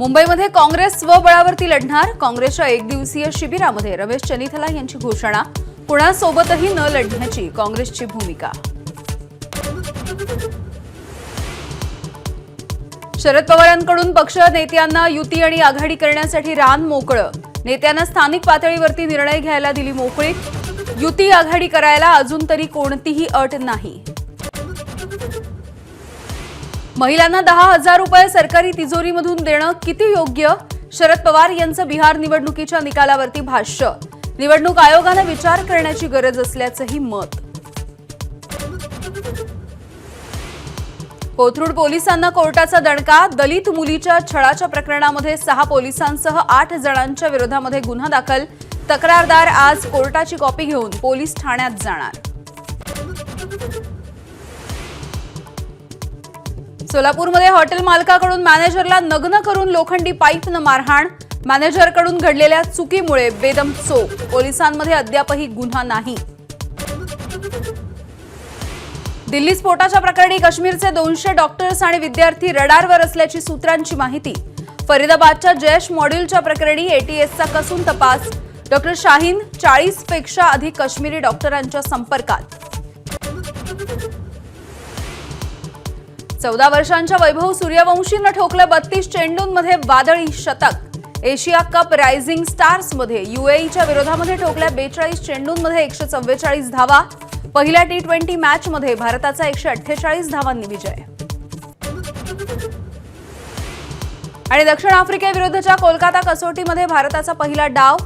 मुंबईमध्ये काँग्रेस स्वबळावरती लढणार. काँग्रेसच्या एक दिवसीय शिबिरामध्ये रमेश चनिथला यांची घोषणा. कुणासोबतही न लढण्याची काँग्रेसची भूमिका. शरद पवारांकडून पक्ष नेत्यांना युती आणि आघाडी करण्यासाठी रान मोकळं. नेत्यांना स्थानिक पातळीवरती निर्णय घ्यायला दिली मोकळी युती आघाडी करायला अजून तरी कोणतीही अट नाही. महिलांना दहा हजार रुपये सरकारी तिजोरीमधून देणं किती योग्य? शरद पवार यांचं बिहार निवडणुकीच्या निकालावरती भाष्य. निवडणूक आयोगानं विचार करण्याची गरज असल्याचंही मत. कोथरूड पोलिसांना कोर्टाचा दणका दलित मुलीच्या छळाच्या प्रकरणामध्ये सहा पोलिसांसह आठ जणांच्या विरोधामध्ये गुन्हा दाखल. तक्रारदार आज कोर्टाची कॉपी घेऊन पोलीस ठाण्यात जाणार. सोलापूरमध्ये हॉटेल मालकाकडून मॅनेजरला नग्न करून लोखंडी पाईपनं मारहाण मॅनेजरकडून घडलेल्या चुकीमुळे बेदम चोख पोलिसांमध्ये अद्यापही गुन्हा नाही. दिल्ली स्फोटाच्या प्रकरणी काश्मीरचे दोनशे डॉक्टर्स आणि विद्यार्थी रडारवर असल्याची सूत्रांची माहिती. फरीदाबादच्या जयश मॉड्यूलच्या प्रकरणी एटीएसचा कसून तपास. डॉक्टर शाहीन चाळीसपेक्षा अधिक काश्मीरी डॉक्टरांच्या संपर्कात. चौदा वर्षांच्या वैभव सूर्यवंशीनं ठोकलं बत्तीस चेंडूंमध्ये वादळी शतक. एशिया कप रायझिंग स्टार्समध्ये युएईच्या विरोधामध्ये ठोकल्या बेचाळीस चेंडूंमध्ये एकशे चव्वेचाळीस धावा. पहिल्या टी ट्वेंटी मॅचमध्ये भारताचा एकशे अठ्ठेचाळीस धावांनी विजय. आणि दक्षिण आफ्रिकेविरुद्धच्या कोलकाता कसोटीमध्ये भारताचा पहिला डाव.